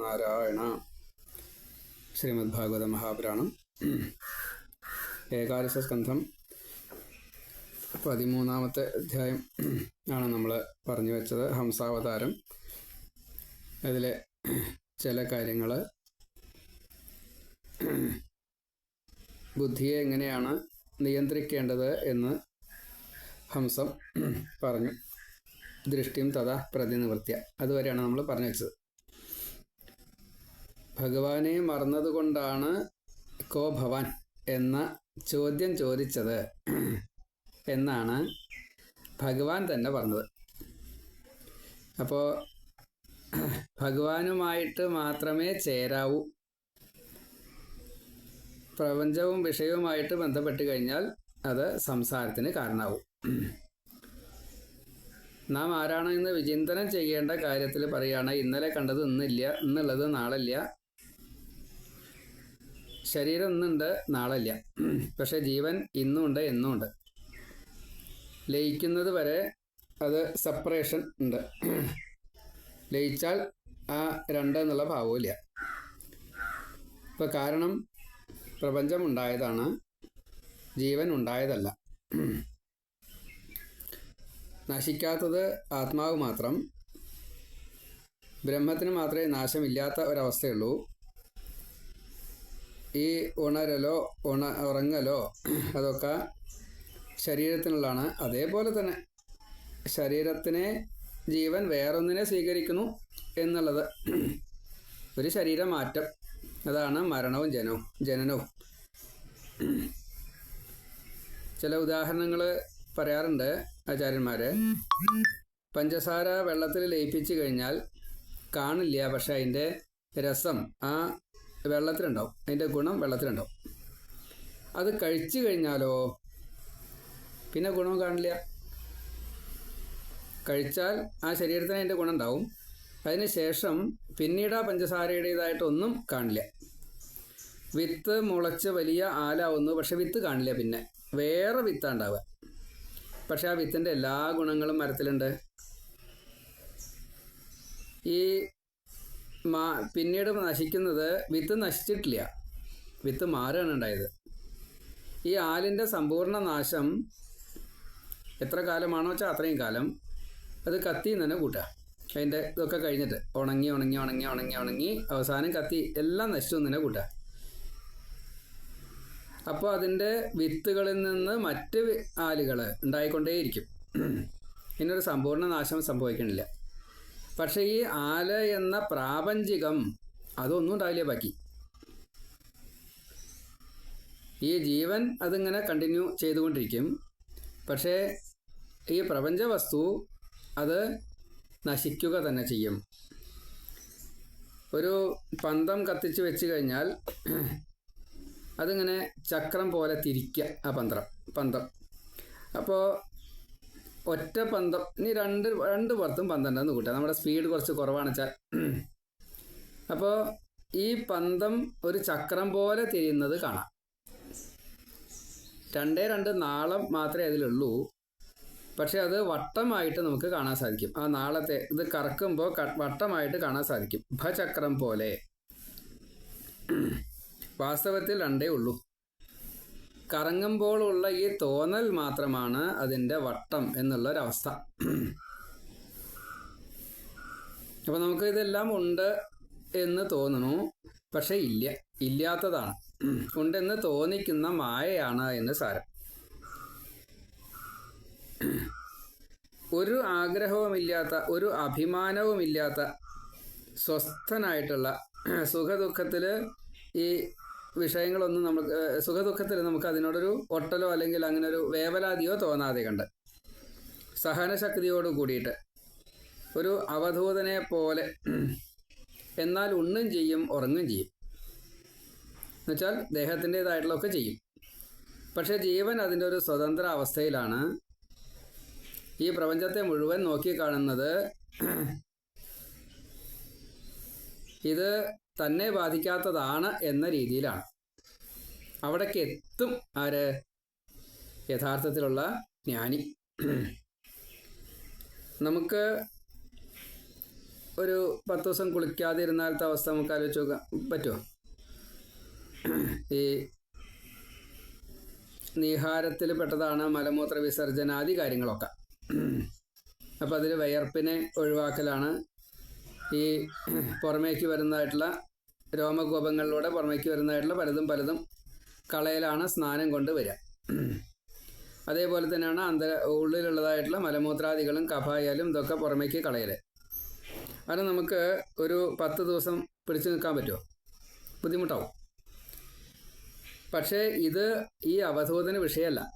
നാരായണ ശ്രീമദ് ഭാഗവത മഹാപുരാണം. ഏകാദശ സ്കന്ധം പതിമൂന്നാമത്തെ അധ്യായം ആണ് നമ്മൾ പറഞ്ഞു വെച്ചത് ഹംസാവതാരം. അതിലെ ചില കാര്യങ്ങൾ ബുദ്ധിയെ എങ്ങനെയാണ് നിയന്ത്രിക്കേണ്ടത് എന്ന് ഹംസം പറഞ്ഞു. ദൃഷ്ടിയും തഥാ പ്രതിനിവൃത്തിയ അതുവരെയാണ് നമ്മൾ പറഞ്ഞു വെച്ചത്. ഭഗവാനെ മറന്നതുകൊണ്ടാണ് കോ ഭവാൻ എന്ന ചോദ്യം ചോദിച്ചത് എന്നാണ് ഭഗവാൻ തന്നെ പറഞ്ഞത്. അപ്പോൾ ഭഗവാനുമായിട്ട് മാത്രമേ ചേരാവൂ. പ്രപഞ്ചവും വിഷയവുമായിട്ട് ബന്ധപ്പെട്ട് കഴിഞ്ഞാൽ അത് സംസാരത്തിന് കാരണമാവും. നാം ആരാണ് എന്ന് വിചിന്തനം ചെയ്യേണ്ട കാര്യത്തിൽ പറയുകയാണ് ഇന്നലെ കണ്ടത് ഇന്നില്ല ഇന്നുള്ളത് നാളല്ല. ശരീരം ഇന്നുണ്ട് നാളല്ല. പക്ഷെ ജീവൻ ഇന്നുമുണ്ട് എന്നുമുണ്ട് ലയിക്കുന്നത് വരെ അത് സെപ്പറേഷൻ ഉണ്ട്. ലയിച്ചാൽ ആ രണ്ട് എന്നുള്ള ഭാവമില്ല ഇപ്പം കാരണം പ്രപഞ്ചം ഉണ്ടായതാണ് ജീവൻ ഉണ്ടായതല്ല. നശിക്കാത്തത് ആത്മാവ് മാത്രം ബ്രഹ്മത്തിന് മാത്രമേ നാശമില്ലാത്ത ഒരവസ്ഥയുള്ളൂ. ഈ ഉണരലോ ഉണ ഉറങ്ങലോ അതൊക്കെ ശരീരത്തിനുള്ളതാണ്. അതേപോലെ തന്നെ ശരീരത്തിനെ ജീവൻ വേറൊന്നിനെ സ്വീകരിക്കുന്നു എന്നുള്ളത് ഒരു ശരീരമാറ്റം. അതാണ് മരണവും ജനവും ജനനവും. ചില ഉദാഹരണങ്ങൾ പറയാറുണ്ട് ആചാര്യന്മാർ പഞ്ചസാര വെള്ളത്തിൽ ലയിപ്പിച്ചു കഴിഞ്ഞാൽ കാണില്ല പക്ഷെ അതിന്റെ രസം ആ വെള്ളത്തിലുണ്ടാവും. അതിന്റെ ഗുണം വെള്ളത്തിലുണ്ടാവും. അത് കഴിച്ചു കഴിഞ്ഞാലോ? പിന്നെ ഗുണം കാണില്ല. കഴിച്ചാൽ ആ ശരീരത്തിന് അതിന്റെ ഗുണം ഉണ്ടാവും. അതിന് ശേഷം പിന്നീട് ആ പഞ്ചസാരയുടേതായിട്ടൊന്നും കാണില്ല. വിത്ത് മുളച്ച് വലിയ ആലാവുന്നു. പക്ഷെ വിത്ത് കാണില്ല പിന്നെ. വേറെ വിത്താണ് ഉണ്ടാവുക. പക്ഷെ ആ വിത്തിന്റെ എല്ലാ ഗുണങ്ങളും മരത്തിലുണ്ട്. ഈ മാ പിന്നീട് നശിക്കുന്നത് വിത്ത് നശിച്ചിട്ടില്ല. വിത്ത് മാറുകയാണ് ഉണ്ടായത്. ഈ ആലിന്റെ സമ്പൂർണ നാശം എത്ര കാലമാണോ വെച്ചാൽ അത്രയും കാലം. അത് കത്തി തന്നെ കൂട്ടുക. അതിന്റെ ഇതൊക്കെ കഴിഞ്ഞിട്ട് ഉണങ്ങി ഉണങ്ങി ഉണങ്ങി ഉണങ്ങി ഉണങ്ങി അവസാനം കത്തി എല്ലാം നശിച്ചു തന്നെ കൂട്ടുക. അപ്പോൾ അതിന്റെ വിത്തുകളിൽ നിന്ന് മറ്റ് ആലുകൾ ഉണ്ടായിക്കൊണ്ടേയിരിക്കും. ഇതിനൊരു സമ്പൂർണ നാശം സംഭവിക്കണില്ല. പക്ഷേ ഈ ആല എന്ന പ്രാപഞ്ചികം അതൊന്നും ഉണ്ടാവില്ല ബാക്കി. ഈ ജീവൻ അതിങ്ങനെ കണ്ടിന്യൂ ചെയ്തുകൊണ്ടിരിക്കും. പക്ഷേ ഈ പ്രപഞ്ച വസ്തു അത് നശിക്കുക തന്നെ ചെയ്യും. ഒരു പന്തം കത്തിച്ച് വെച്ച് കഴിഞ്ഞാൽ അതിങ്ങനെ ചക്രം പോലെ തിരിക്കുക ആ പന്തം പന്തം. അപ്പോൾ ഒറ്റ പന്തം ഇനി രണ്ട് രണ്ട് പുറത്തും പന്ത്രണ്ടെന്ന് കൂട്ടുക നമ്മുടെ സ്പീഡ് കുറച്ച് കുറവാണ് വെച്ചാൽ. അപ്പോൾ ഈ പന്തം ഒരു ചക്രം പോലെ തിരിയുന്നത് കാണാം. രണ്ടേ രണ്ട് നാളം മാത്രമേ അതിലുള്ളൂ. പക്ഷെ അത് വട്ടമായിട്ട് നമുക്ക് കാണാൻ സാധിക്കും. ആ നാളത്തെ ഇത് കറക്കുമ്പോൾ വട്ടമായിട്ട് കാണാൻ സാധിക്കും. ഭചക്രം പോലെ. വാസ്തവത്തിൽ രണ്ടേ ഉള്ളൂ. കറങ്ങുമ്പോൾ ഉള്ള ഈ തോന്നൽ മാത്രമാണ് അതിന്റെ വട്ടം എന്നുള്ള ഒരവസ്ഥ അപ്പോൾ നമുക്ക് ഇതെല്ലാം ഉണ്ട് എന്ന് തോന്നുന്നു പക്ഷെ ഇല്ല ഇല്ലാത്തതാണ്. ഉണ്ടെന്ന് തോന്നിക്കുന്ന മായയാണ് എന്ന് സാരം. ഒരു ആഗ്രഹവുമില്ലാത്ത ഒരു അഭിമാനവുമില്ലാത്ത സ്വസ്ഥനായിട്ടുള്ള സുഖദുഃഖത്തിൽ ഈ വിഷയങ്ങളൊന്നും നമ്മൾ സുഖദുഃഖത്തിൽ നമുക്ക് അതിനോടൊരു ഒട്ടലോ അല്ലെങ്കിൽ അങ്ങനെ ഒരു വേവലാതിയോ തോന്നാതെ കണ്ട്. സഹനശക്തിയോട് കൂടിയിട്ട് ഒരു അവധൂതനെ പോലെ എന്നാൽ ഉണ്ണും ചെയ്യും ഉറങ്ങും ചെയ്യും. എന്നുവെച്ചാൽ ദേഹത്തിന്റെതായിട്ടുള്ളതൊക്കെ ചെയ്യും. പക്ഷെ ജീവൻ അതിന്റെ ഒരു സ്വതന്ത്ര അവസ്ഥയിലാണ്. ഈ പ്രപഞ്ചത്തെ മുഴുവൻ നോക്കിക്കാണുന്നത് ഇത് തന്നെ ബാധിക്കാത്തതാണ് എന്ന രീതിയിലാണ്. അവിടേക്ക് എത്തും ആര്? യഥാർത്ഥത്തിലുള്ള ജ്ഞാനി. നമുക്ക് ഒരു പത്ത് ദിവസം കുളിക്കാതെ ഇരുന്നാലത്തെ അവസ്ഥ നമുക്ക് ആലോചിച്ച് നോക്കാം. പറ്റുമോ ഈ നീഹാരത്തിൽ പെട്ടതാണ് മലമൂത്ര വിസർജനാദി കാര്യങ്ങളൊക്കെ. അപ്പം അതിൽ വയർപ്പിനെ ഒഴിവാക്കലാണ് ഈ പുറമേക്ക് വരുന്നതായിട്ടുള്ള രോമകോപങ്ങളിലൂടെ പുറമേക്ക് വരുന്നതായിട്ടുള്ള പലതും പലതും കളയിലാണ് സ്നാനം കൊണ്ട് വരിക. അതേപോലെ തന്നെയാണ് അന്ത ഉള്ളിലുള്ളതായിട്ടുള്ള മലമൂത്രാദികളും കഫായാലും ഇതൊക്കെ പുറമേക്ക് കളയൽ. അത് നമുക്ക് ഒരു പത്ത് ദിവസം പിടിച്ചു നിൽക്കാൻ പറ്റുമോ? ബുദ്ധിമുട്ടാവും. പക്ഷേ ഇത് ഈ അവധൂതന വിഷയമല്ല.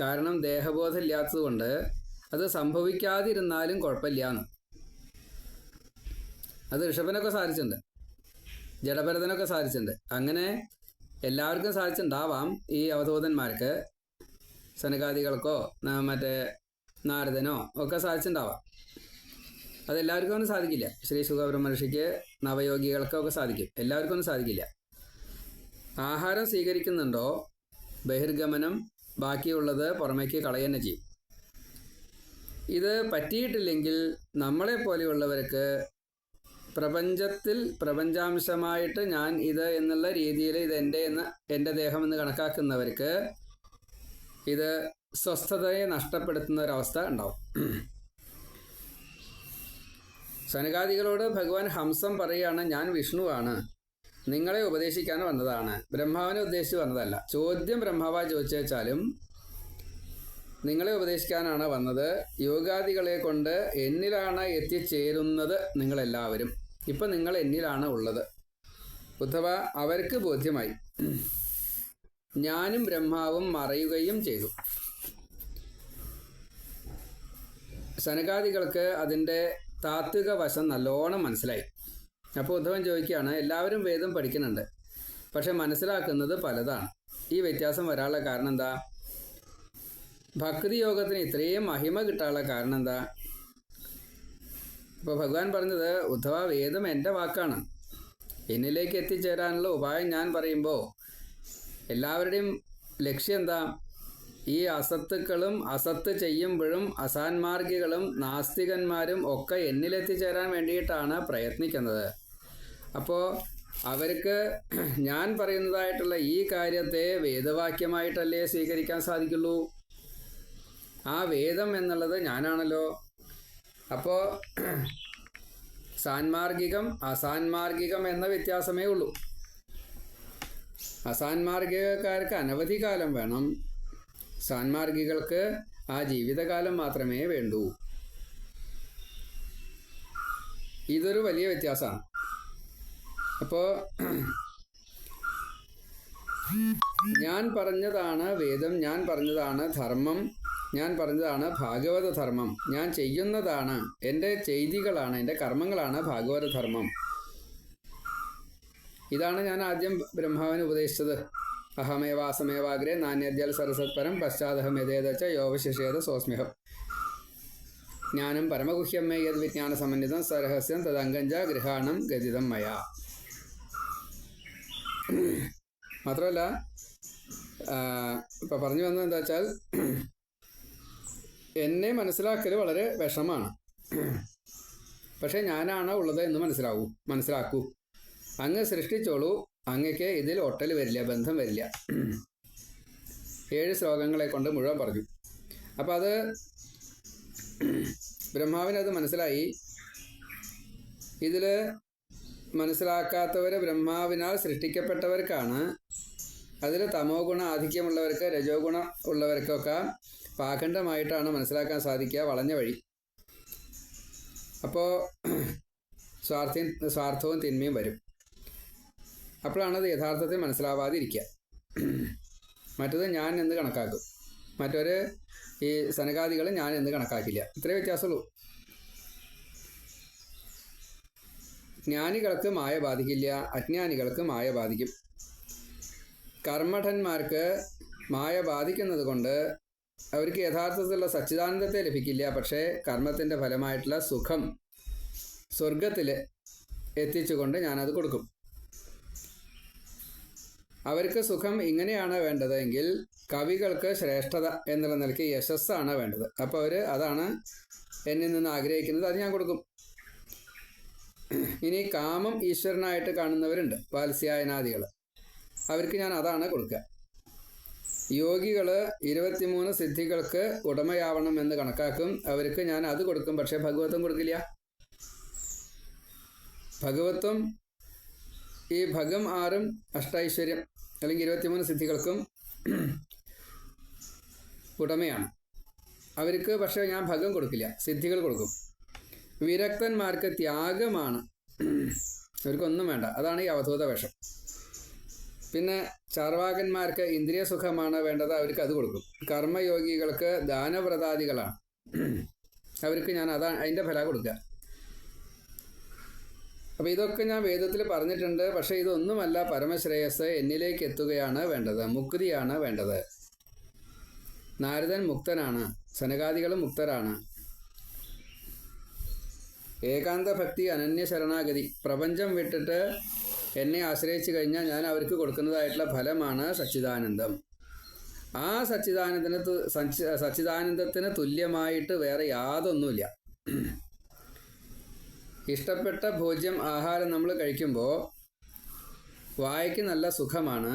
കാരണം ദേഹബോധം ഇല്ലാത്തതുകൊണ്ട് അത് സംഭവിക്കാതിരുന്നാലും കുഴപ്പമില്ല എന്ന് അത് ഋഷഭനൊക്കെ സാധിച്ചിട്ടുണ്ട്. ജഡഭരതനൊക്കെ സാധിച്ചിട്ടുണ്ട്. അങ്ങനെ എല്ലാവർക്കും സാധിച്ചിട്ടുണ്ടാവാം ഈ അവധൂതന്മാർക്ക്. സനകാദികൾക്കോ മറ്റേ നാരദനോ ഒക്കെ സാധിച്ചിട്ടുണ്ടാവാം. അതെല്ലാവർക്കും ഒന്നും സാധിക്കില്ല. ശ്രീ സുഖബ്രഹ്മർഷിക്ക് നവയോഗികൾക്കൊക്കെ സാധിക്കും. എല്ലാവർക്കും ഒന്നും സാധിക്കില്ല. ആഹാരം സ്വീകരിക്കുന്നുണ്ടോ? ബഹിർഗമനം ബാക്കിയുള്ളത് പുറമേക്ക് കളയന്നെ ചെയ്യും. ഇത് പറ്റിയിട്ടില്ലെങ്കിൽ നമ്മളെ പോലെയുള്ളവർക്ക് പ്രപഞ്ചത്തിൽ പ്രപഞ്ചാംശമായിട്ട് ഞാൻ ഇത് എന്നുള്ള രീതിയിൽ ഇത് എന്റെ എന്ന് എന്റെ ദേഹം എന്ന് കണക്കാക്കുന്നവർക്ക് ഇത് സ്വസ്ഥതയെ നഷ്ടപ്പെടുത്തുന്ന ഒരവസ്ഥ ഉണ്ടാവും. സനകാദികളോട് ഭഗവാൻ ഹംസം പറയുകയാണ് ഞാൻ വിഷ്ണുവാണ്. നിങ്ങളെ ഉപദേശിക്കാൻ വന്നതാണ്. ബ്രഹ്മാവിനെ ഉദ്ദേശിച്ച് വന്നതല്ല. ചോദ്യം ബ്രഹ്മാവ ചോദിച്ചു വെച്ചാലും നിങ്ങളെ ഉപദേശിക്കാനാണ് വന്നത്. യോഗാദികളെ കൊണ്ട് എന്നിലാണ് എത്തിച്ചേരുന്നത് നിങ്ങളെല്ലാവരും. ഇപ്പം നിങ്ങൾ എന്നിലാണ് ഉള്ളത്. ഉദ്ധവ അവർക്ക് ബോധ്യമായി. ഞാനും ബ്രഹ്മാവും മറയുകയും ചെയ്തു. സനകാദികൾക്ക് അതിന്റെ താത്വിക വശം നല്ലോണം മനസ്സിലായി. അപ്പോൾ ഉദ്ധവൻ ചോദിക്കുകയാണ് എല്ലാവരും വേദം പഠിക്കുന്നുണ്ട് പക്ഷെ മനസ്സിലാക്കുന്നത് പലതാണ്. ഈ വ്യത്യാസം വരാനുള്ള കാരണം എന്താ? ഭക്തി യോഗത്തിന് ഇത്രയും മഹിമ കിട്ടാനുള്ള കാരണം എന്താ? അപ്പോൾ ഭഗവാൻ പറഞ്ഞത് ഉദ്ധവ വേദം എന്റെ വാക്കാണ്. എന്നിലേക്ക് എത്തിച്ചേരാനുള്ള ഉപായം ഞാൻ പറയുമ്പോൾ എല്ലാവരുടെയും ലക്ഷ്യം എന്താ? ഈ അസത്തുക്കളും അസത്ത് ചെയ്യുമ്പോഴും അസാൻമാർഗികളും നാസ്തികന്മാരും ഒക്കെ എന്നിലെത്തിച്ചേരാൻ വേണ്ടിയിട്ടാണ് പ്രയത്നിക്കുന്നത്. അപ്പോൾ അവർക്ക് ഞാൻ പറയുന്നതായിട്ടുള്ള ഈ കാര്യത്തെ വേദവാക്യമായിട്ടല്ലേ സ്വീകരിക്കാൻ സാധിക്കുള്ളൂ? ആ വേദം എന്നുള്ളത് ഞാനാണല്ലോ. അപ്പോൾ സാൻമാർഗികം അസാൻമാർഗികം എന്ന വ്യത്യാസമേ ഉള്ളൂ. അസാൻമാർഗികക്കാർക്ക് അനവധി കാലം വേണം. സാൻമാർഗികൾക്ക് ആ ജീവിതകാലം മാത്രമേ വേണ്ടൂ. ഇതൊരു വലിയ വ്യത്യാസമാണ്. അപ്പോൾ ഞാൻ പറഞ്ഞതാണ് വേദം ഞാൻ പറഞ്ഞതാണ് ധർമ്മം ഞാൻ പറഞ്ഞതാണ് ഭാഗവത ധർമ്മം. ഞാൻ ചെയ്യുന്നതാണ് എന്റെ ചെയ്തികളാണ് എന്റെ കർമ്മങ്ങളാണ് ഭാഗവത ധർമ്മം. ഇതാണ് ഞാൻ ആദ്യം ബ്രഹ്മാവിന് ഉപദേശിച്ചത്. അഹമേവാസമേവാഗ്രേ നാണ്യദ്യാൽ സരസത്പരം പശ്ചാത്തഹം യഥേതച്ച യോവശിഷേത സോസ്മ്യഹം ജ്ഞാനം പരമഗുഹ്യമ്മേ യത് വിജ്ഞാന സമന്വിതം സരഹസ്യം തദങ്കഞ്ച ഗൃഹാണം ഗതിതം മയാ. മാത്രമല്ല ഇപ്പം പറഞ്ഞു വന്നത് എന്താ വെച്ചാൽ എന്നെ മനസ്സിലാക്കൽ വളരെ വിഷമാണ് പക്ഷേ ഞാനാണ് ഉള്ളത് എന്ന് മനസ്സിലാവൂ മനസ്സിലാക്കൂ. അങ്ങ് സൃഷ്ടിച്ചോളൂ അങ്ങക്ക് ഇതിൽ ഒട്ടൽ വരില്ല ബന്ധം വരില്ല. ഏഴ് ശ്ലോകങ്ങളെ കൊണ്ട് മുഴുവൻ പറഞ്ഞു. അപ്പം അത് ബ്രഹ്മാവിനത് മനസ്സിലായി. ഇതിൽ മനസ്സിലാക്കാത്തവർ ബ്രഹ്മാവിനാൽ സൃഷ്ടിക്കപ്പെട്ടവർക്കാണ്. അതിൽ തമോ ഗുണ ആധിക്യമുള്ളവർക്ക് രജോ ഗുണ ഉള്ളവർക്കൊക്കെ പാഖണ്ഡമായിട്ടാണ് മനസ്സിലാക്കാൻ സാധിക്കുക വളഞ്ഞ വഴി. അപ്പോൾ സ്വാർത്ഥ സ്വാർത്ഥവും തിന്മയും വരും. അപ്പോഴാണ് അത് യഥാർത്ഥത്തിൽ മനസ്സിലാവാതിരിക്കുക. മറ്റത് ഞാൻ എന്ന് കണക്കാക്കും. മറ്റൊരു ഈ സനകാദികൾ ഞാൻ എന്ന് കണക്കാക്കില്ല. ഇത്രേ വ്യത്യാസമുള്ളൂ. ജ്ഞാനികൾക്ക് മായ ബാധിക്കില്ല അജ്ഞാനികൾക്ക് മായ ബാധിക്കും. കർമ്മഠന്മാർക്ക് മായ ബാധിക്കുന്നത് കൊണ്ട് അവർക്ക് യഥാർത്ഥത്തിലുള്ള സച്ചിദാനന്ദത്തെ ലഭിക്കില്ല. പക്ഷേ കർമ്മത്തിന്റെ ഫലമായിട്ടുള്ള സുഖം സ്വർഗത്തിൽ എത്തിച്ചുകൊണ്ട് ഞാനത് കൊടുക്കും. അവർക്ക് സുഖം ഇങ്ങനെയാണ് വേണ്ടതെങ്കിൽ കവികൾക്ക് ശ്രേഷ്ഠത എന്നുള്ള നിലയ്ക്ക് യശസ്സാണ് വേണ്ടത്. അപ്പോൾ അവർ അതാണ് എന്നിൽ നിന്ന് ആഗ്രഹിക്കുന്നത്. അത് ഞാൻ കൊടുക്കും. ഇനി കാമം ഈശ്വരനായിട്ട് കാണുന്നവരുണ്ട് പാൽസ്യായനാദികൾ അവർക്ക് ഞാൻ അതാണ് കൊടുക്കുക യോഗികൾ ഇരുപത്തിമൂന്ന് സിദ്ധികൾക്ക് ഉടമയാവണം എന്ന് കണക്കാക്കും. അവർക്ക് ഞാൻ അത് കൊടുക്കും. പക്ഷെ ഭഗവത്വം കൊടുക്കില്ല. ഭഗവത്വം ഈ ഭഗം ആറും അഷ്ടൈശ്വര്യം അല്ലെങ്കിൽ ഇരുപത്തിമൂന്ന് സിദ്ധികൾക്കും ഉടമയാണ്. അവർക്ക് പക്ഷേ ഞാൻ ഭഗം കൊടുക്കില്ല. സിദ്ധികൾ കൊടുക്കും. വിരക്തന്മാർക്ക് ത്യാഗമാണ്. അവർക്കൊന്നും വേണ്ട. അതാണ് ഈ അവധൂത വേഷം. പിന്നെ ചാർവാകന്മാർക്ക് ഇന്ദ്രിയ സുഖമാണ് വേണ്ടത് അവർക്ക് അത് കൊടുക്കും. കർമ്മയോഗികൾക്ക് ദാനവ്രതാദികളാണ്. അവർക്ക് ഞാൻ അതാണ് അതിന്റെ ഫല കൊടുക്കുക. അപ്പോൾ ഇതൊക്കെ ഞാൻ വേദത്തിൽ പറഞ്ഞിട്ടുണ്ട്. പക്ഷേ ഇതൊന്നുമല്ല പരമശ്രേയസ് എന്നിലേക്ക് എത്തുകയാണ് വേണ്ടത്. മുക്തിയാണ് വേണ്ടത്. നാരദൻ മുക്തനാണ്. സനകാദികളും മുക്തരാണ്. ഏകാന്ത ഭക്തി അനന്യ ശരണാഗതി പ്രപഞ്ചം വിട്ടിട്ട് എന്നെ ആശ്രയിച്ചു കഴിഞ്ഞാൽ ഞാൻ അവർക്ക് കൊടുക്കുന്നതായിട്ടുള്ള ഫലമാണ് സച്ചിദാനന്ദം. ആ സച്ചിദാനന്ദത്തിന് സച്ചിദാനന്ദത്തിന് തുല്യമായിട്ട് വേറെ യാതൊന്നുമില്ല. ഇഷ്ടപ്പെട്ട ഭോജ്യം ആഹാരം നമ്മൾ കഴിക്കുമ്പോൾ വായയ്ക്ക് നല്ല സുഖമാണ്.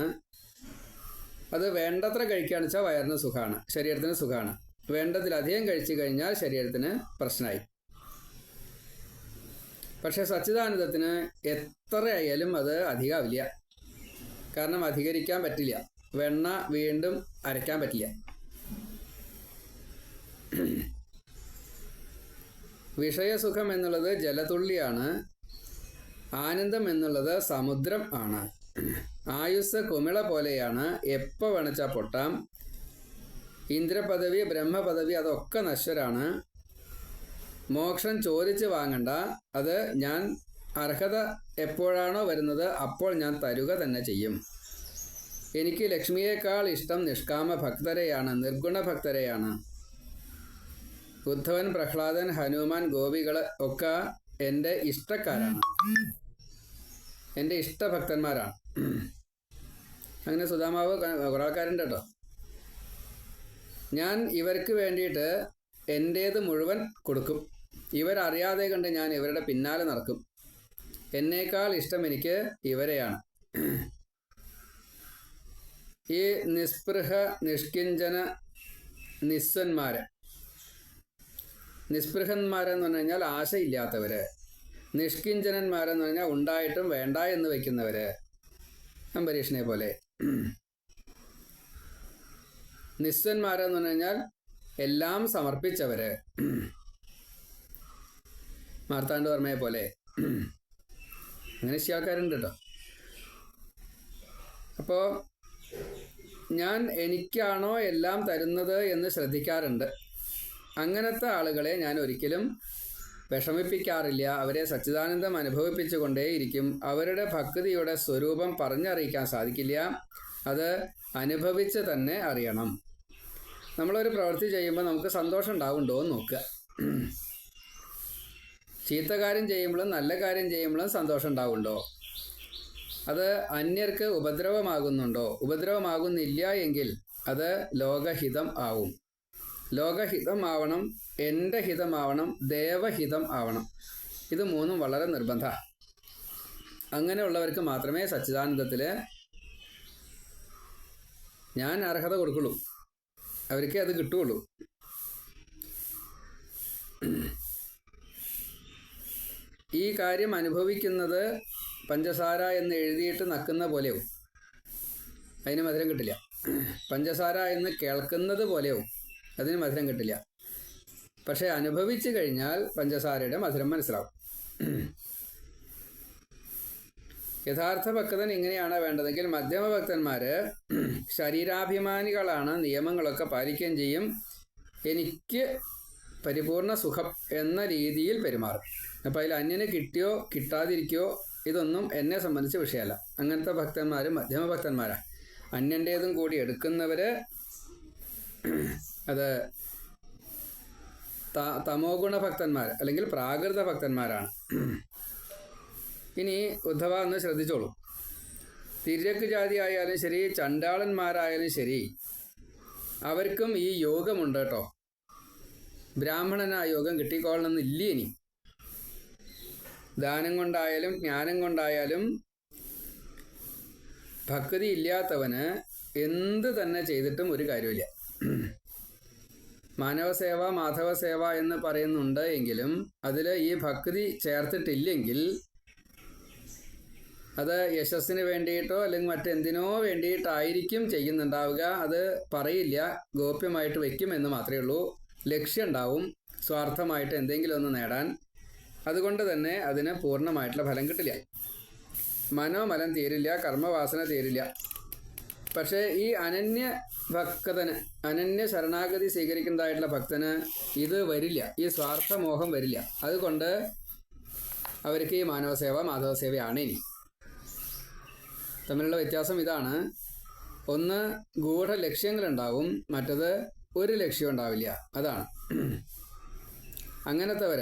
അത് വേണ്ടത്ര കഴിക്കുകയാണെന്ന് വെച്ചാൽ വയറിന് സുഖമാണ് ശരീരത്തിന് സുഖമാണ്. വേണ്ടതിലധികം കഴിച്ചു കഴിഞ്ഞാൽ ശരീരത്തിന് പ്രശ്നമായി. പക്ഷെ സച്ചിദാനന്ദത്തിന് എത്ര ആയാലും അത് അധികാവില്ല. കാരണം അധികരിക്കാൻ പറ്റില്ല. വെണ്ണ വീണ്ടും അരയ്ക്കാൻ പറ്റില്ല. വിഷയസുഖം എന്നുള്ളത് ജലതുള്ളിയാണ്. ആനന്ദം എന്നുള്ളത് സമുദ്രം ആണ്. ആയുസ് കുമിള പോലെയാണ്. എപ്പോൾ വേണിച്ചാൽ പൊട്ടാം. ഇന്ദ്രപദവി ബ്രഹ്മപദവി അതൊക്കെ നശ്വരാണ്. മോക്ഷം ചോദിച്ച് വാങ്ങണ്ട. അത് ഞാൻ അർഹത എപ്പോഴാണോ വരുന്നത് അപ്പോൾ ഞാൻ തരുക തന്നെ ചെയ്യും. എനിക്ക് ലക്ഷ്മിയേക്കാൾ ഇഷ്ടം നിഷ്കാമ ഭക്തരെയാണ് നിർഗുണ ഭക്തരെയാണ്. ഉദ്ധവൻ പ്രഹ്ലാദൻ ഹനുമാൻ ഗോപികൾ ഒക്കെ എന്റെ ഇഷ്ടക്കാരാണ്. എന്റെ ഇഷ്ടഭക്തന്മാരാണ്. അങ്ങനെ സുധാമാവ് കുറേ ആൾക്കാരുണ്ട് കേട്ടോ. ഞാൻ ഇവർക്ക് വേണ്ടിയിട്ട് എന്റേത് മുഴുവൻ കൊടുക്കും. ഇവരറിയാതെ കണ്ട് ഞാൻ ഇവരുടെ പിന്നാലെ നടക്കും. എന്നേക്കാൾ ഇഷ്ടം എനിക്ക് ഇവരെയാണ്. ഈ നിസ്പൃഹ നിഷ്കിഞ്ചന നിസ്സന്മാര്. നിസ്പൃഹന്മാരെന്ന് പറഞ്ഞു കഴിഞ്ഞാൽ ആശയില്ലാത്തവര്. നിഷ്കിഞ്ചനന്മാരെന്ന് പറഞ്ഞാൽ ഉണ്ടായിട്ടും വേണ്ട എന്ന് വയ്ക്കുന്നവര്. അംബരീഷിനെ പോലെ. നിസ്സന്മാരെന്ന് പറഞ്ഞു കഴിഞ്ഞാൽ എല്ലാം സമർപ്പിച്ചവര്. മാർത്താണ്ഡവർമ്മയെ പോലെ. അങ്ങനെ ശിയാക്കാരുണ്ട് കേട്ടോ അപ്പോൾ ഞാൻ എനിക്കാണോ എല്ലാം തരുന്നത് എന്ന് ശ്രദ്ധിക്കാറുണ്ട്. അങ്ങനത്തെ ആളുകളെ ഞാൻ ഒരിക്കലും വിഷമിപ്പിക്കാറില്ല. അവരെ സച്ചിദാനന്ദം അനുഭവിപ്പിച്ചുകൊണ്ടേയിരിക്കും അവരുടെ ഭക്തിയുടെ സ്വരൂപം പറഞ്ഞറിയിക്കാൻ സാധിക്കില്ല. അത് അനുഭവിച്ച് തന്നെ അറിയണം. നമ്മളൊരു പ്രവൃത്തി ചെയ്യുമ്പോൾ നമുക്ക് സന്തോഷം ഉണ്ടാവുണ്ടോ എന്ന് നോക്കുക. ചീത്ത കാര്യം ചെയ്യുമ്പോഴും നല്ല കാര്യം ചെയ്യുമ്പോഴും സന്തോഷം ഉണ്ടാവുണ്ടോ? അത് അന്യർക്ക് ഉപദ്രവമാകുന്നുണ്ടോ? ഉപദ്രവമാകുന്നില്ല എങ്കിൽ അത് ലോകഹിതം ആവും. ലോകഹിതം ആവണം എന്റെ ഹിതമാവണം ദേവഹിതം ആവണം. ഇത് മൂന്നും വളരെ നിർബന്ധ. അങ്ങനെയുള്ളവർക്ക് മാത്രമേ സച്ചിദാനന്ദത്തിൽ ഞാൻ അർഹത കൊടുക്കുള്ളൂ. അവർക്ക് അത് കിട്ടുകയുള്ളൂ. ഈ കാര്യം അനുഭവിക്കുന്നത് പഞ്ചസാര എന്ന് എഴുതിയിട്ട് നക്കുന്ന പോലെയാവും. അതിന് മധുരം കിട്ടില്ല. പഞ്ചസാര എന്ന് കേൾക്കുന്നത് പോലെയാവും. അതിന് മധുരം കിട്ടില്ല. പക്ഷെ അനുഭവിച്ചു കഴിഞ്ഞാൽ പഞ്ചസാരയുടെ മധുരം മനസ്സിലാവും. യഥാർത്ഥ ഭക്തൻ ഇങ്ങനെയാണ് വേണ്ടതെങ്കിൽ മധ്യമ ഭക്തന്മാർ ശരീരാഭിമാനികളാണ് നിയമങ്ങളൊക്കെ പാലിക്കുകയും ചെയ്യും. എനിക്ക് പരിപൂർണ സുഖം എന്ന രീതിയിൽ പെരുമാറും. അപ്പോൾ അതിൽ അന്യന് കിട്ടിയോ കിട്ടാതിരിക്കോ ഇതൊന്നും എന്നെ സംബന്ധിച്ച വിഷയമല്ല. അങ്ങനത്തെ ഭക്തന്മാർ മധ്യമ ഭക്തന്മാരാണ് അന്യന്റേതും കൂടി എടുക്കുന്നവർ അത് തമോ ഭക്തന്മാർ അല്ലെങ്കിൽ പ്രാകൃത ഭക്തന്മാരാണ്. ഇനി ഉദ്ധവ എന്ന് ശ്രദ്ധിച്ചോളൂ. തിരക്ക് ജാതി ആയാലും ശരി ചണ്ടാളന്മാരായാലും ശരി അവർക്കും ഈ യോഗമുണ്ട് കേട്ടോ. ബ്രാഹ്മണന് ആ യോഗം കിട്ടിക്കോളണമെന്നില്ല ഇനി. ദാനം കൊണ്ടായാലും ജ്ഞാനം കൊണ്ടായാലും ഭക്തി ഇല്ലാത്തവന് എന്ത് തന്നെ ചെയ്തിട്ടും ഒരു കാര്യമില്ല മാനവസേവ മാധവസേവ എന്ന് പറയുന്നുണ്ട് എങ്കിലും അതിൽ ഈ ഭക്തി ചേർത്തിട്ടില്ലെങ്കിൽ അത് യശസ്സിന് വേണ്ടിയിട്ടോ അല്ലെങ്കിൽ മറ്റെന്തിനോ വേണ്ടിയിട്ടായിരിക്കും ചെയ്യുന്നുണ്ടാവുക. അത് പറയില്ല. ഗോപ്യമായിട്ട് വയ്ക്കും എന്ന് മാത്രമേ ഉള്ളൂ. ലക്ഷ്യമുണ്ടാവും. സ്വാർത്ഥമായിട്ട് എന്തെങ്കിലും ഒന്ന് നേടാൻ. അതുകൊണ്ട് തന്നെ അതിന് പൂർണമായിട്ടുള്ള ഫലം കിട്ടില്ല. മനോമലം തീരില്ല കർമ്മവാസന തീരില്ല. പക്ഷേ ഈ അനന്യ ഭക്തന് അനന്യ ശരണാഗതി സ്വീകരിക്കുന്നതായിട്ടുള്ള ഭക്തന് ഇത് വരില്ല. ഈ സ്വാർത്ഥമോഹം വരില്ല. അതുകൊണ്ട് അവർക്ക് ഈ മാനവസേവ മാധവസേവയാണ് ഇനി. തമ്മിലുള്ള വ്യത്യാസം ഇതാണ്. ഒന്ന് ഗൂഢ ലക്ഷ്യങ്ങളുണ്ടാവും മറ്റത് ഒരു ലക്ഷ്യം ഉണ്ടാവില്ല. അതാണ്. അങ്ങനത്തെവർ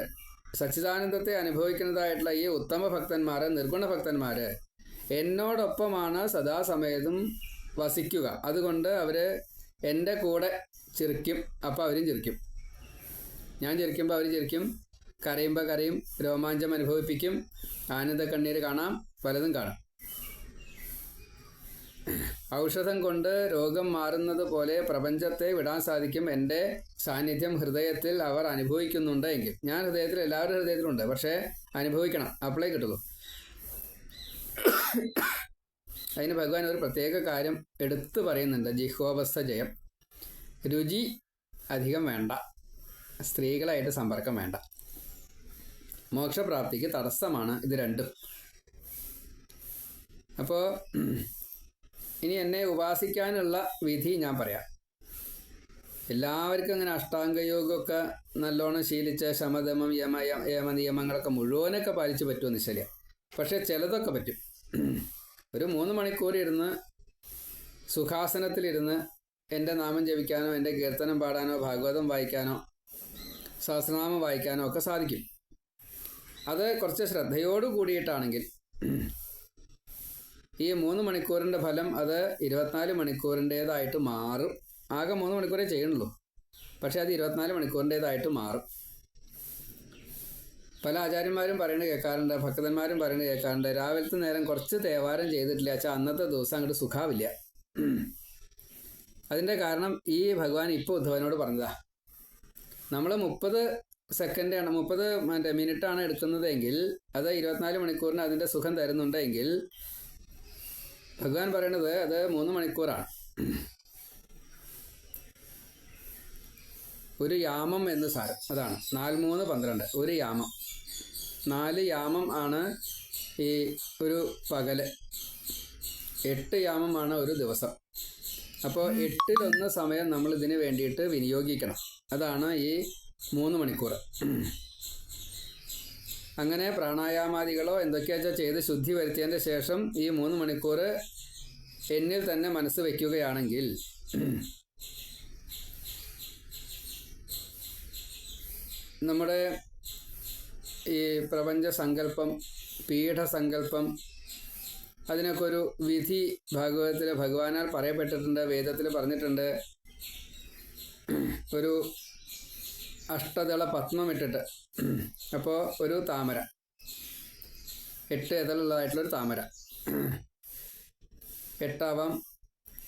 സച്ചിദാനന്ദത്തെ അനുഭവിക്കുന്നതായിട്ടുള്ള ഈ ഉത്തമ ഭക്തന്മാർ നിർഗുണ ഭക്തന്മാർ എന്നോടൊപ്പമാണ് സദാസമയത്തും വസിക്കുക. അതുകൊണ്ട് അവർ എന്റെ കൂടെ ചിരിക്കും അപ്പോൾ അവരും ചിരിക്കും. ഞാൻ ചിരിക്കുമ്പോൾ അവർ ചിരിക്കും കരയുമ്പോൾ കരയും രോമാഞ്ചം അനുഭവിപ്പിക്കും ആനന്ദ കണ്ണീര് കാണാം പലതും കാണാം. ഔഷധം കൊണ്ട് രോഗം മാറുന്നത് പോലെ പ്രപഞ്ചത്തെ വിടാൻ സാധിക്കും എന്റെ സാന്നിധ്യം ഹൃദയത്തിൽ അവർ അനുഭവിക്കുന്നുണ്ട് എങ്കിൽ. ഞാൻ ഹൃദയത്തിൽ എല്ലാവരുടെ ഹൃദയത്തിലുണ്ട്. പക്ഷേ അനുഭവിക്കണം. അപ്ലൈ കിട്ടുള്ളൂ. അതിന് ഭഗവാൻ ഒരു പ്രത്യേക കാര്യം എടുത്തു പറയുന്നുണ്ട്. ജിഹോബസ്ഥ ജയം. രുചി അധികം വേണ്ട. സ്ത്രീകളായിട്ട് സമ്പർക്കം വേണ്ട. മോക്ഷപ്രാപ്തിക്ക് തടസ്സമാണ് ഇത് രണ്ടും. അപ്പോൾ ഇനി എന്നെ ഉപാസിക്കാനുള്ള വിധി ഞാൻ പറയാം. എല്ലാവർക്കും അങ്ങനെ അഷ്ടാംഗയോഗമൊക്കെ നല്ലോണം ശീലിച്ച ശമതമം യമ യമ നിയമങ്ങളൊക്കെ മുഴുവനൊക്കെ പാലിച്ച് പറ്റുമെന്ന് ശരിയാ പക്ഷെ ചിലതൊക്കെ പറ്റും. ഒരു മൂന്ന് മണിക്കൂർ ഇരുന്ന് സുഖാസനത്തിലിരുന്ന് എന്റെ നാമം ജപിക്കാനോ എന്റെ കീർത്തനം പാടാനോ ഭാഗവതം വായിക്കാനോ സഹസ്രനാമം വായിക്കാനോ ഒക്കെ സാധിക്കും. അത് കുറച്ച് ശ്രദ്ധയോട് കൂടിയിട്ടാണെങ്കിൽ ഈ മൂന്ന് മണിക്കൂറിന്റെ ഫലം അത് ഇരുപത്തിനാല് മണിക്കൂറിന്റേതായിട്ട് മാറും. ആകെ മൂന്ന് മണിക്കൂറേ ചെയ്യണുള്ളൂ പക്ഷേ അത് ഇരുപത്തിനാല് മണിക്കൂറിന്റേതായിട്ട് മാറും. പല ആചാര്യന്മാരും പറയുന്നത് കേൾക്കാറുണ്ട് ഭക്തന്മാരും പറയുന്നത് കേൾക്കാറുണ്ട് രാവിലത്തെ നേരം കുറച്ച് തേവാരം ചെയ്തിട്ടില്ല വെച്ചാൽ അന്നത്തെ ദിവസം അങ്ങോട്ട് സുഖാവില്ല. അതിന്റെ കാരണം ഈ ഭഗവാൻ ഇപ്പോൾ ഉദ്ധവനോട് പറഞ്ഞതാ. നമ്മൾ മുപ്പത് സെക്കൻഡാണ് മുപ്പത് മറ്റേ മിനിറ്റാണ് എടുക്കുന്നതെങ്കിൽ അത് ഇരുപത്തിനാല് മണിക്കൂറിന് അതിന്റെ സുഖം തരുന്നുണ്ടെങ്കിൽ ഭഗവാൻ പറയണത് അത് മൂന്ന് മണിക്കൂറാണ്. ഒരു യാമം എന്ന് സാരം. അതാണ്. നാല് മൂന്ന് പന്ത്രണ്ട്. ഒരു യാമം. നാല് യാമം ആണ് ഈ ഒരു പകൽ. എട്ട് യാമമാണ് ഒരു ദിവസം. അപ്പോൾ എട്ടിലൊന്ന് സമയം നമ്മൾ ഇതിന് വേണ്ടിയിട്ട് വിനിയോഗിക്കണം. അതാണ് ഈ മൂന്ന് മണിക്കൂർ അങ്ങനെ പ്രാണായാമാദികളോ എന്തൊക്കെയാച്ചാൽ ചെയ്ത് ശുദ്ധി വരുത്തിയതിന്റെ ശേഷം ഈ മൂന്ന് മണിക്കൂർ എന്നിൽ തന്നെ മനസ്സ് വയ്ക്കുകയാണെങ്കിൽ നമ്മുടെ ഈ പ്രപഞ്ച സങ്കല്പം പീഠസങ്കല്പം അതിനൊക്കെ ഒരു വിധി ഭാഗവതത്തിൽ ഭഗവാനാൽ പറയപ്പെട്ടിട്ടുണ്ട് വേദത്തിൽ പറഞ്ഞിട്ടുണ്ട്. ഒരു അഷ്ടദള പത്മം ഇട്ടിട്ട് അപ്പോൾ ഒരു താമര. എട്ട് ഇതളുള്ളതായിട്ടുള്ളൊരു താമര. എട്ടാവാം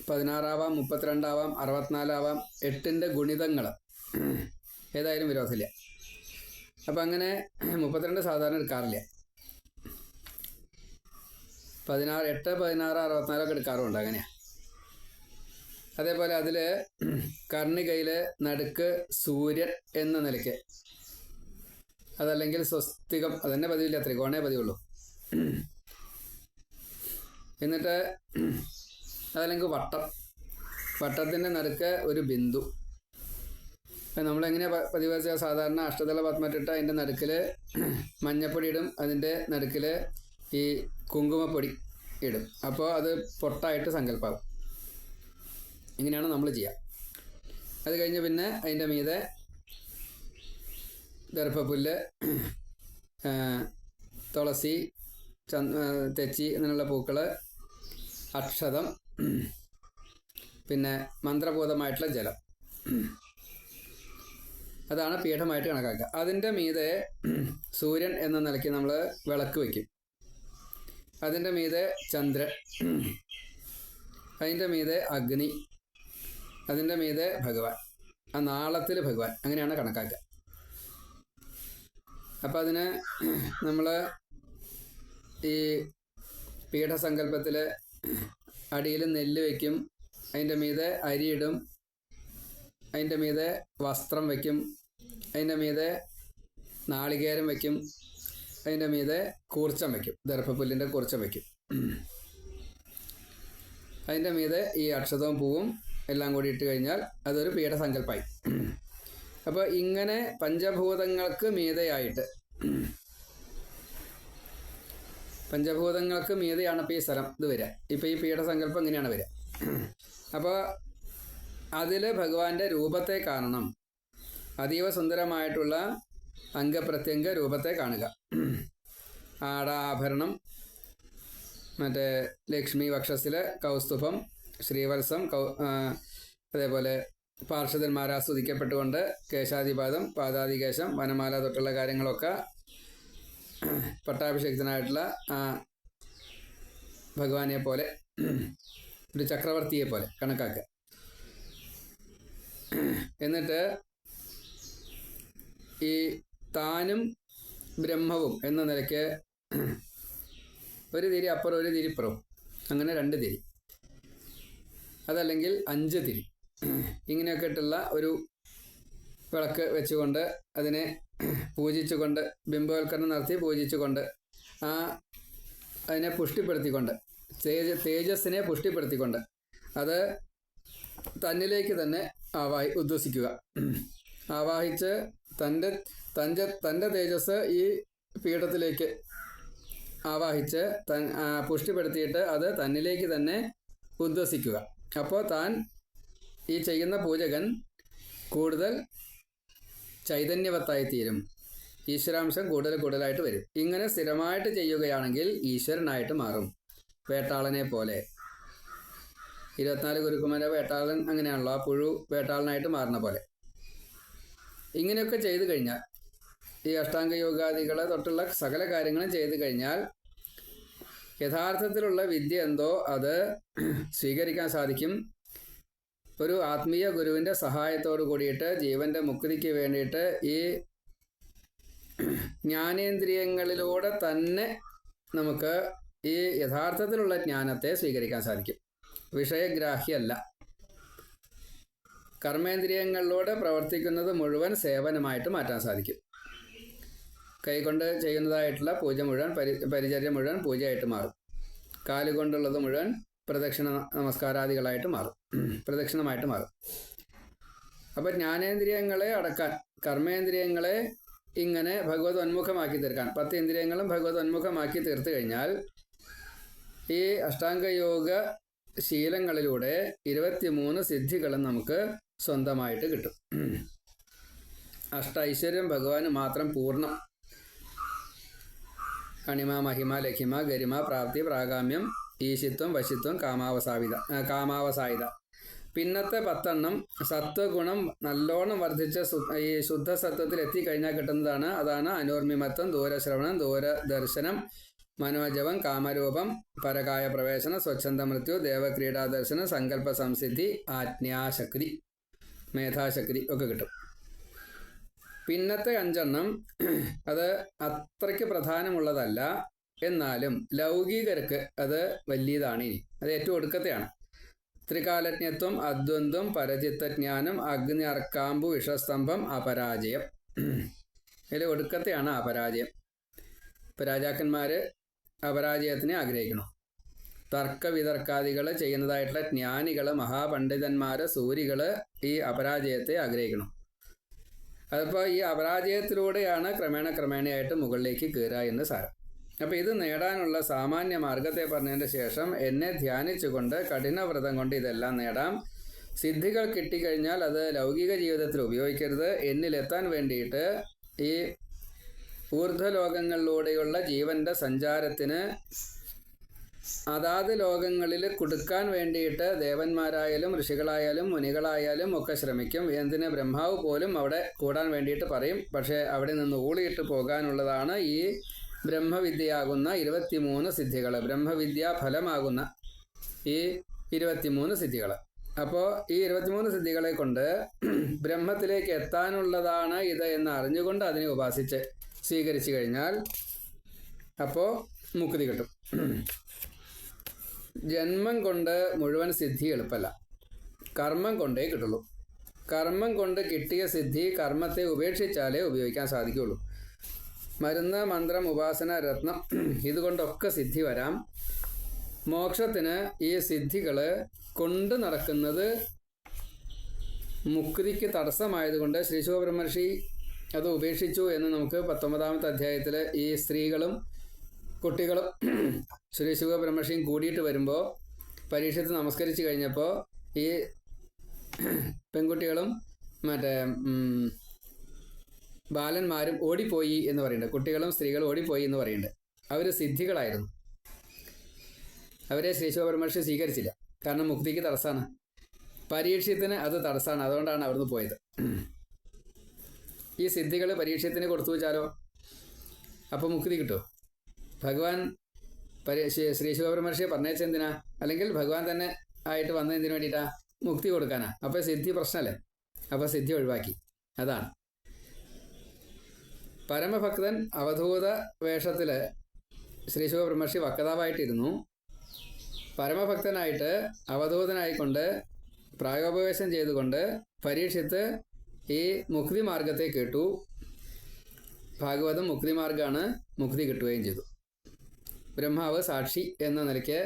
പതിനാറാവാം മുപ്പത്തിരണ്ടാവാം അറുപത്തിനാലാവാം എട്ടിന്റെ ഗുണിതങ്ങൾ ഏതായാലും വിരോധമില്ല. അപ്പം അങ്ങനെ മുപ്പത്തിരണ്ട് സാധാരണ എടുക്കാറില്ല. പതിനാറ് എട്ട് പതിനാറ് അറുപത്തിനാലൊക്കെ എടുക്കാറുണ്ട് അങ്ങനെയാണ് അതേപോലെ അതിൽ കർണികയിൽ നടുക്ക് സൂര്യൻ എന്ന നിലയ്ക്ക് അതല്ലെങ്കിൽ സ്വസ്തികം അതന്നെ പതിവില്ല ത്രികോണേ പതിവുള്ളൂ. എന്നിട്ട് അതല്ലെങ്കിൽ വട്ടം. വട്ടത്തിന്റെ നടുക്ക് ഒരു ബിന്ദു. നമ്മളെങ്ങനെ പതിവ് വെച്ചാൽ സാധാരണ അഷ്ടതല പത്മറ്റിട്ട് അതിന്റെ നടുക്കിൽ മഞ്ഞപ്പൊടി ഇടും അതിന്റെ നടുക്കിൽ ഈ കുങ്കുമപ്പൊടി ഇടും. അപ്പോൾ അത് പൊട്ടായിട്ട് സങ്കല്പാവും. ഇങ്ങനെയാണ് നമ്മൾ ചെയ്യുക. അത് കഴിഞ്ഞ് പിന്നെ അതിന്റെ മീതെ ദർഭപ്പുല്ല് തുളസി ചന്ദ് തെച്ചി അങ്ങനെയുള്ള പൂക്കൾ അക്ഷതം പിന്നെ മന്ത്രഭൂതമായിട്ടുള്ള ജലം. അതാണ് പീഠമായിട്ട് കണക്കാക്കുക. അതിന്റെ മീതെ സൂര്യൻ എന്ന നിലയ്ക്ക് നമ്മൾ വിളക്ക് വയ്ക്കും. അതിന്റെ മീതെ ചന്ദ്രൻ അതിന്റെ മീതെ അഗ്നി അതിന്റെ മീതെ ഭഗവാൻ ആ നാളത്തിൽ ഭഗവാൻ അങ്ങനെയാണ് കണക്കാക്കുക. അപ്പം അതിനെ നമ്മൾ ഈ പീഠസങ്കല്പത്തിൽ അടിയിൽ നെല്ല് വയ്ക്കും അതിന്റെ മീതെ അരിയിടും അതിന്റെ മീതെ വസ്ത്രം വയ്ക്കും അതിന്റെ മീതെ നാളികേരം വയ്ക്കും അതിന്റെ മീതെ കൂർച്ചം വയ്ക്കും ദർഭപ്പുല്ലിന്റെ കൂർച്ചം വയ്ക്കും അതിന്റെ മീതെ ഈ അക്ഷതവും പൂവും എല്ലാം കൂടി ഇട്ട് കഴിഞ്ഞാൽ അതൊരു പീഠസങ്കല്പമായി അപ്പോൾ ഇങ്ങനെ പഞ്ചഭൂതങ്ങൾക്ക് മീതയായിട്ട്. പഞ്ചഭൂതങ്ങൾക്ക് മീതയാണ് ഇപ്പോൾ ഈ സ്ഥലം ഇത് വരിക. ഇപ്പോൾ ഈ പീഠസങ്കല്പം ഇങ്ങനെയാണ് വരിക. അപ്പോൾ അതിൽ ഭഗവാന്റെ രൂപത്തെ കാണണം. അതീവ സുന്ദരമായിട്ടുള്ള അംഗപ്രത്യംഗ രൂപത്തെ കാണുക. ആടാഭരണം മറ്റേ ലക്ഷ്മി വക്ഷസിലെ കൗസ്തുഭം ശ്രീവത്സം കൗ അതേപോലെ പാർഷദന്മാരെ ആസ്വദിക്കപ്പെട്ടുകൊണ്ട് കേശാദിപാദം പാദാദികേശം വനമാല തൊട്ടുള്ള കാര്യങ്ങളൊക്കെ പട്ടാഭിഷേകത്തിനായിട്ടുള്ള ആ ഭഗവാനെ പോലെ ഒരു ചക്രവർത്തിയെ പോലെ കണക്കാക്കുക. എന്നിട്ട് ഈ താനും ബ്രഹ്മവും എന്ന നിലയ്ക്ക് ഒരു തിരി അപ്പുറം ഒരു തിരിപ്പുറവും. അങ്ങനെ രണ്ട് തിരി. അതല്ലെങ്കിൽ അഞ്ച് തിരി. ഇങ്ങനെയൊക്കെ ഇട്ടുള്ള ഒരു വിളക്ക് വെച്ചുകൊണ്ട് അതിനെ പൂജിച്ചുകൊണ്ട് ബിംബവൽക്കരണം നടത്തി പൂജിച്ചുകൊണ്ട് ആ അതിനെ പുഷ്ടിപ്പെടുത്തിക്കൊണ്ട് തേജ തേജസ്സിനെ പുഷ്ടിപ്പെടുത്തിക്കൊണ്ട് അത് തന്നിലേക്ക് തന്നെ ആവാഹി ഉദ്വസിക്കുക. ആവാഹിച്ച് തന്റെ തന്റെ തന്റെ തേജസ് ഈ പീഠത്തിലേക്ക് ആവാഹിച്ച് തൻ പുഷ്ടിപ്പെടുത്തിയിട്ട് അത് തന്നിലേക്ക് തന്നെ ഉദ്വസിക്കുക. അപ്പോൾ താൻ ഈ ചെയ്യുന്ന പൂജകൻ കൂടുതൽ ചൈതന്യവത്തായി തീരും ഈശ്വരാംശം കൂടുതൽ കൂടുതലായിട്ട് വരും. ഇങ്ങനെ സ്ഥിരമായിട്ട് ചെയ്യുകയാണെങ്കിൽ ഈശ്വരനായിട്ട് മാറും. വേട്ടാളനെ പോലെ. ഇരുപത്തിനാല് ഗുരുക്കുമാരെ വേട്ടാളൻ അങ്ങനെയാണല്ലോ. ആ പുഴു വേട്ടാളനായിട്ട് മാറുന്ന പോലെ. ഇങ്ങനെയൊക്കെ ചെയ്തു കഴിഞ്ഞാൽ ഈ അഷ്ടാംഗ യോഗാദികളെ തൊട്ടുള്ള സകല കാര്യങ്ങളും ചെയ്തു കഴിഞ്ഞാൽ യഥാർത്ഥത്തിലുള്ള വിദ്യ എന്തോ അത് സ്വീകരിക്കാൻ സാധിക്കും. ഒരു ആത്മീയ ഗുരുവിന്റെ സഹായത്തോടു കൂടിയിട്ട് ജീവന്റെ മുക്തിക്ക് വേണ്ടിയിട്ട് ഈ ജ്ഞാനേന്ദ്രിയങ്ങളിലൂടെ തന്നെ നമുക്ക് ഈ യഥാർത്ഥത്തിലുള്ള ജ്ഞാനത്തെ സ്വീകരിക്കാൻ സാധിക്കും. വിഷയഗ്രാഹ്യല്ല. കർമ്മേന്ദ്രിയങ്ങളിലൂടെ പ്രവർത്തിക്കുന്നത് മുഴുവൻ സേവനമായിട്ട് മാറ്റാൻ സാധിക്കും. കൈകൊണ്ട് ചെയ്യുന്നതായിട്ടുള്ള പൂജ മുഴുവൻ പരി പരിചര്യ മുഴുവൻ പൂജയായിട്ട് മാറും. കാലുകൊണ്ടുള്ളത് മുഴുവൻ പ്രദക്ഷിണ നമസ്കാരാദികളായിട്ട് മാറും. പ്രദക്ഷിണമായിട്ട് മാറും. അപ്പോൾ ജ്ഞാനേന്ദ്രിയങ്ങളെ അടക്കാൻ കർമ്മേന്ദ്രിയങ്ങളെ ഇങ്ങനെ ഭഗവത് ഉന്മുഖമാക്കി തീർക്കാൻ. പത്ത് ഇന്ദ്രിയങ്ങളും ഭഗവത് ഉന്മുഖമാക്കി തീർത്തു കഴിഞ്ഞാൽ ഈ അഷ്ടാംഗയോഗ ശീലങ്ങളിലൂടെ ഇരുപത്തിമൂന്ന് സിദ്ധികളും നമുക്ക് സ്വന്തമായിട്ട് കിട്ടും. അഷ്ട ഐശ്വര്യം ഭഗവാന് മാത്രം പൂർണം. അണിമ മഹിമ ലഖിമ ഗരിമ പ്രാപ്തി പ്രാഗാമ്യം ഈശിത്വം വശിത്വം കാമാവസാവിത കാമാവസായിത. പിന്നത്തെ പത്തെണ്ണം സത്വഗുണം നല്ലോണം വർദ്ധിച്ച ഈ ശുദ്ധ സത്വത്തിൽ എത്തിക്കഴിഞ്ഞാൽ കിട്ടുന്നതാണ്. അതാണ് അനോർമിമത്വം ദൂരശ്രവണം ദൂരദർശനം മനോജവം കാമരൂപം പരകായ പ്രവേശനം സ്വച്ഛന്ത മൃത്യു ദേവക്രീഡാദർശനം സങ്കല്പ സംസിദ്ധി ആജ്ഞാശക്തി മേധാശക്തി ഒക്കെ കിട്ടും. പിന്നത്തെ അഞ്ചെണ്ണം അത് അത്രയ്ക്ക് പ്രധാനമുള്ളതല്ല. എന്നാലും ലൗകികർക്ക് അത് വലിയതാണ് ഇനി. അത് ഏറ്റവും ഒടുക്കത്തെയാണ്. ത്രികാലജ്ഞത്വം അദ്വന്ദ്വം പരചിത്തജ്ഞാനം അഗ്നി അർക്കാമ്പു വിഷസ്തംഭം അപരാജയം. ഇതിൽ ഒടുക്കത്തെയാണ് അപരാജയം. ഇപ്പം രാജാക്കന്മാർ അപരാജയത്തിനെ ആഗ്രഹിക്കണം തർക്കവിതർക്കാദികൾ ചെയ്യുന്നതായിട്ടുള്ള ജ്ഞാനികൾ മഹാപണ്ഡിതന്മാർ സൂര്യകൾ ഈ അപരാജയത്തെ ആഗ്രഹിക്കണം അതിപ്പോൾ ഈ അപരാജയത്തിലൂടെയാണ് ക്രമേണ ക്രമേണയായിട്ട് മുകളിലേക്ക് കയറുക എന്ന് സാരം. അപ്പോൾ ഇത് നേടാനുള്ള സാമാന്യ മാർഗത്തെ പറഞ്ഞതിന് ശേഷം എന്നെ ധ്യാനിച്ചുകൊണ്ട് കഠിനവ്രതം കൊണ്ട് ഇതെല്ലാം നേടാം. സിദ്ധികൾ കിട്ടിക്കഴിഞ്ഞാൽ അത് ലൗകിക ജീവിതത്തിൽ ഉപയോഗിക്കരുത്. എന്നിലെത്താൻ വേണ്ടിയിട്ട് ഈ ഊർധ്വലോകങ്ങളിലൂടെയുള്ള ജീവന്റെ സഞ്ചാരത്തിന് അതാത് ലോകങ്ങളിൽ കൊടുക്കാൻ വേണ്ടിയിട്ട് ദേവന്മാരായാലും ഋഷികളായാലും മുനികളായാലും ഒക്കെ ശ്രമിക്കും. എന്തിന്? ബ്രഹ്മാവ് പോലും അവിടെ കൂടാൻ വേണ്ടിയിട്ട് പറയും. പക്ഷേ അവിടെ നിന്ന് ഊളിയിട്ട് പോകാനുള്ളതാണ് ഈ ബ്രഹ്മവിദ്യയാകുന്ന ഇരുപത്തിമൂന്ന് സിദ്ധികൾ ബ്രഹ്മവിദ്യ ഫലമാകുന്ന ഈ ഇരുപത്തിമൂന്ന് സിദ്ധികൾ അപ്പോൾ ഈ ഇരുപത്തിമൂന്ന് സിദ്ധികളെ കൊണ്ട് ബ്രഹ്മത്തിലേക്ക് എത്താനുള്ളതാണ് ഇത് എന്ന് അറിഞ്ഞുകൊണ്ട് അതിനെ ഉപാസിച്ച് സ്വീകരിച്ചു കഴിഞ്ഞാൽ അപ്പോൾ മുക്തി കിട്ടും. ജന്മം കൊണ്ട് മുഴുവൻ സിദ്ധി എളുപ്പമല്ല കർമ്മം കൊണ്ടേ കിട്ടുള്ളൂ. കർമ്മം കൊണ്ട് കിട്ടിയ സിദ്ധി കർമ്മത്തെ ഉപേക്ഷിച്ചാലേ ഉപയോഗിക്കാൻ സാധിക്കുകയുള്ളൂ. മരുന്ന് മന്ത്രം ഉപാസന രത്നം ഇതുകൊണ്ടൊക്കെ സിദ്ധി വരാം. മോക്ഷത്തിന് ഈ സിദ്ധികൾ കൊണ്ട് നടക്കുന്നത് മുക്തിക്ക് തടസ്സമായതുകൊണ്ട് ശ്രീ ശിവബ്രഹ്മർഷി അത് ഉപേക്ഷിച്ചു എന്ന് നമുക്ക് പത്തൊമ്പതാമത്തെ അധ്യായത്തിൽ ഈ സ്ത്രീകളും കുട്ടികളും ശ്രീ ശിവബ്രഹ്മർഷിയും കൂടിയിട്ട് വരുമ്പോൾ പരീക്ഷത്ത് നമസ്കരിച്ചു കഴിഞ്ഞപ്പോൾ ഈ പെൺകുട്ടികളും മറ്റേ ബാലന്മാരും ഓടിപ്പോയി എന്ന് പറയുന്നുണ്ട്. കുട്ടികളും സ്ത്രീകളും ഓടിപ്പോയി എന്ന് പറയുന്നുണ്ട്. അവർ സിദ്ധികളായിരുന്നു. അവരെ ശ്രീശോപരമർഷി സ്വീകരിച്ചില്ല. കാരണം മുക്തിക്ക് തടസ്സമാണ് പരീക്ഷത്തിന് അത് തടസ്സമാണ് അതുകൊണ്ടാണ് അവിടുന്ന് പോയത്. ഈ സിദ്ധികൾ പരീക്ഷത്തിന് കൊടുത്തു വെച്ചാലോ? അപ്പോൾ മുക്തി കിട്ടുമോ? ഭഗവാൻ പരി ശ്രീ- ശിവബ്രഹ്മർഷിയെ അല്ലെങ്കിൽ ഭഗവാൻ തന്നെ ആയിട്ട് വന്നതിന് വേണ്ടിയിട്ടാ? മുക്തി കൊടുക്കാനാ. അപ്പോൾ സിദ്ധി പ്രശ്നമല്ലേ? അപ്പോൾ സിദ്ധി ഒഴിവാക്കി. അതാണ്. പരമഭക്തൻ അവധൂത വേഷത്തിൽ ശ്രീ ശിവബ്രഹ്മർഷി വക്താവായിട്ടിരുന്നു. പരമഭക്തനായിട്ട് അവധൂതനായിക്കൊണ്ട് പ്രായോപവേശം ചെയ്തുകൊണ്ട് പരീക്ഷിത്ത് ഈ മുക്തി മാർഗത്തെ കേട്ടു. ഭാഗവതം മുക്തി മാർഗമാണ് മുക്തി കിട്ടുകയും ചെയ്തു. ബ്രഹ്മാവ് സാക്ഷി എന്ന നിലയ്ക്ക്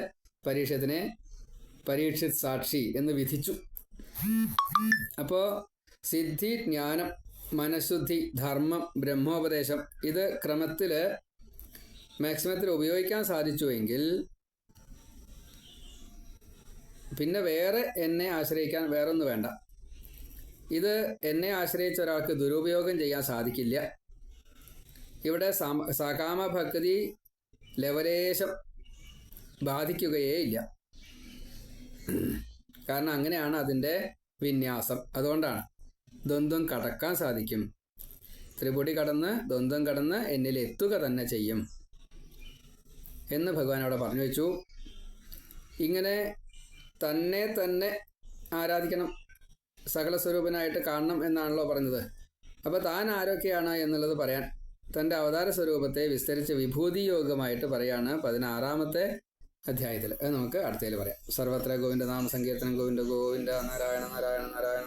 പരീക്ഷത്തിനെ പരീക്ഷിത് സാക്ഷി എന്ന് വിധിച്ചു. അപ്പോൾ സിദ്ധി ജ്ഞാനം മനഃശുദ്ധി ധർമ്മം ബ്രഹ്മോപദേശം ഇത് ക്രമത്തിൽ മാക്സിമത്തിൽ ഉപയോഗിക്കാൻ സാധിച്ചുവെങ്കിൽ പിന്നെ വേറെ എന്നെ ആശ്രയിക്കാൻ വേറൊന്നും വേണ്ട. ഇത് എന്നെ ആശ്രയിച്ച ഒരാൾക്ക് ദുരുപയോഗം ചെയ്യാൻ സാധിക്കില്ല. ഇവിടെ സകാമഭക്തി സകാമ ഭക്തി ലവലേശം ബാധിക്കുകയേ ഇല്ല. കാരണം അങ്ങനെയാണ് അതിന്റെ വിന്യാസം. അതുകൊണ്ടാണ് ദ്വന്ദ്വം കടക്കാൻ സാധിക്കും. ത്രിപുടി കടന്ന് ദ്വന്ദ്വം കടന്ന് എന്നിൽ എത്തുക തന്നെ ചെയ്യും. എന്ന് ഭഗവാൻ അവിടെ പറഞ്ഞു വെച്ചു. ഇങ്ങനെ തന്നെ തന്നെ ആരാധിക്കണം. സകല സ്വരൂപനായിട്ട് കാണണം എന്നാണല്ലോ പറഞ്ഞത്. അപ്പോൾ താൻ ആരൊക്കെയാണ് എന്നുള്ളത് പറയാൻ. തന്റെ അവതാര സ്വരൂപത്തെ വിസ്തരിച്ച് വിഭൂതിയോഗമായിട്ട് പറയാണ് പതിനാറാമത്തെ അധ്യായത്തിൽ. അത് നമുക്ക് അടുത്തതിൽ പറയാം. സർവത്ര ഗോവിന്ദ നാമസങ്കീർത്തനം ഗോവിന്ദ ഗോവിന്ദ നാരായണ നാരായണ നാരായണ